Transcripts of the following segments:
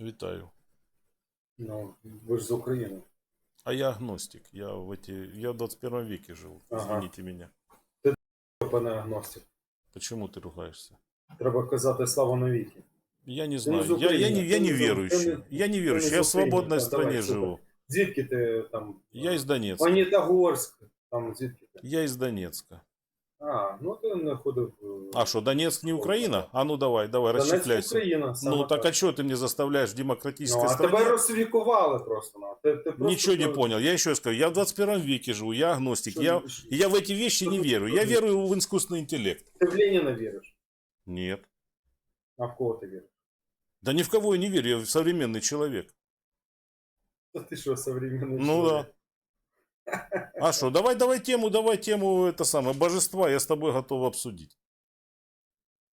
Вітаю. Ну, ви ж з України. А я агностик. Я в эти... Я в 21 веке жил. Ага. Извините меня. Пане агностик. Почему ты ругаешься? Треба казати слава навіки. Я не не знаю. из Я, я, Украины, не, я ты не не- ты верующий. не- Я не верующий. из Я в Украины. свободной Да, стране давай, супер. живу. Звідки ти там? Я из Донецка. Магнітогорськ. Там звідки ти? Я из Донецка. А, ну ти не ходив. е, А что, Донецк не Украина? А ну давай, давай, Донецьк расчехляйся. Україна. саме Ну так а что ты мне заставляешь в Ну, демократической а стране? тебе розсвікували просто. Ну. Ти, ти просто Ничего не що- понял. Я еще раз скажу, я в 21 веке живу, я агностик. що Я, ти- я в эти вещи не верю. Я верую в искусственный интеллект. Ти в Леніна віриш? Нет. А в кого ти віриш? Да ни в кого я не верю, я современный человек. Та ти що, современний Ну чоловік? А что, давай, давай тему, давай тему, это самое, божества, я с тобой готов обсудить.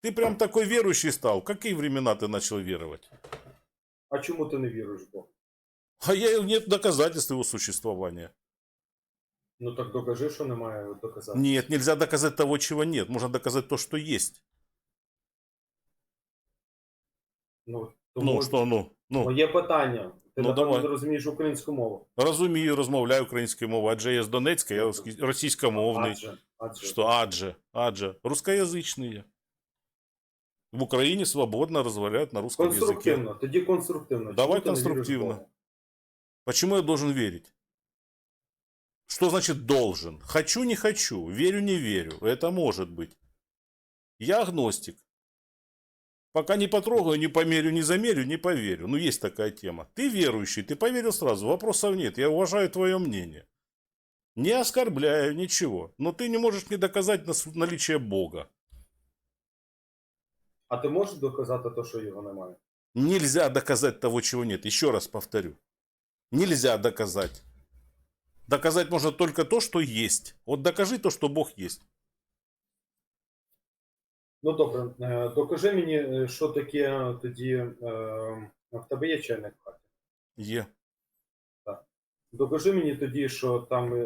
Ты прям такой верующий стал. В какие времена ты начал веровать? А чому ти не віриш в Бога? А я, нет доказательств его существования. Ну так докажи, що немає доказати. Нет, нельзя доказать того, чего нет. Можно доказать то, что есть. Ну, Ну, что, ну, ну. Моє питання. Ти Ну, напевно давай. не розумієш українську мову. Розумію, розмовляю українською мовою, адже я з Донецька, я російсь- російськомовний. Адже, адже. Что адже, адже. Русскоязычные. В Украине свободно разговаривают на русском языке. Конструктивно, тоді конструктивно. Давай Чому конструктивно. Почему я должен верить? Что значит должен? Хочу, не хочу, верю, не верю. Это может быть. Я агностик. Пока не потрогаю, не померю, не замерю, не поверю. Ну, есть такая тема. Ты верующий, ты поверил сразу, вопросов нет. Я уважаю твое мнение. Не оскорбляю, ничего. Но ты не можешь мне доказать наличие Бога. А ти можеш доказати те, що його немає? Нельзя доказать того, чего нет. Еще раз повторю. Нельзя доказать. Доказать можно только то, что есть. Вот докажи то, что Бог есть. Ну добре, е, докажи мені, е, що таке тоді. е, В тебе є чайник в хаті. Е. Докажи мені тоді, що там е,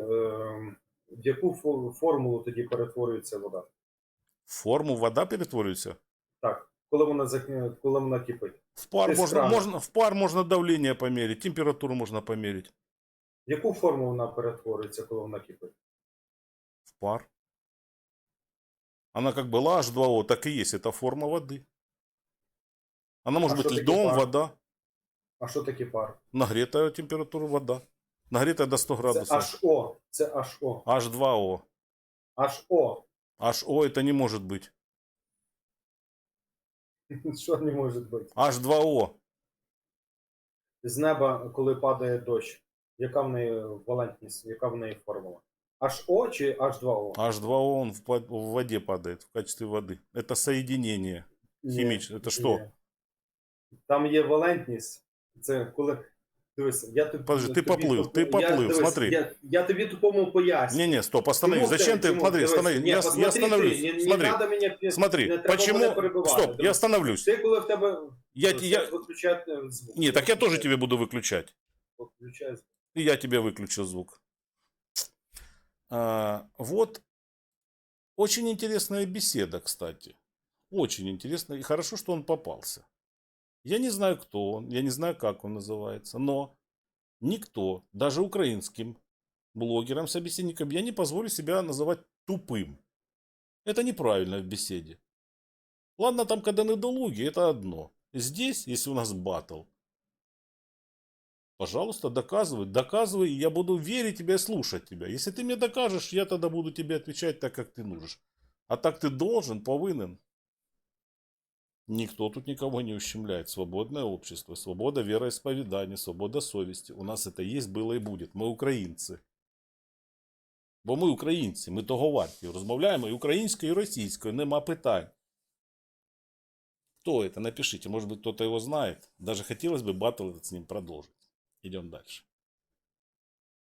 в яку фо- формулу тоді перетворюється вода. В форму вода перетворюється. Так, коли вона зак- коли вона кипить. В пар, Без можно, крана. можно, в пар можно давление померить, температуру можно померить. В яку форму вона перетворюється, коли вона кипить? В пар. Она как была H2O, так и есть. Это форма воды. Она может А быть что льдом, пар? вода. А що таке пар? Нагретая температура вода. Нагретая до 100 Це градусов. HO. Це HO. H2O. HO. HO это не может быть. Що не може бути? H2O. З неба, коли падає дощ, яка в неї валентність, яка в неї формула? HO чи H2O? H2O он в, в воде падает в качестве воды. Это соединение. Ні, хімічне, це що? ні. Там є валентність. Це коли. Дивись, я тобі. Подожди, ти тобі поплив, туп- ти я- поплив, дивись, смотри. Я, я тобі тупому поясню. Не-не, стоп, остановись. Тимур, Зачем ты? Тимур, Смотри, дивись, остановись. ні, Я, посмотри я остановлюсь. ти, не- не Смотри, надо мене пі- смотри. не треба Почему? мене перебивати. Стоп, я Дивись, остановлюсь. Ти коли в тебе. Я, Ось, я... виключати звук. Не, так я тоже тебе буду выключать. Виключай звук. И я тебе выключу звук. А, вот очень интересная беседа, кстати. Очень интересно. И хорошо, что он попался. Я не знаю, кто он, я не знаю, как он называется, но никто, даже украинским блогерам, собеседникам, я не позволю себя называть тупым. Это неправильно в беседе. Ладно, там, когда недолуги, это одно. Здесь, если у нас батл, Пожалуйста, доказывай, доказывай, я буду верить тебе и слушать тебя. Если ты мне докажешь, я тогда буду тебе отвечать так, как ты нужешь. А так ты должен, повинен. Никто тут никого не ущемляет. Свободное общество, свобода вероисповедания, свобода совести. У нас это есть, было и будет. Мы українці. Бо ми українці, ми того варті. Розмовляємо і українською, і російською, нема питань. Кто это? Напишите. Может быть, кто-то его знает. Даже хотелось бы батл этот с ним продолжить. Идем дальше.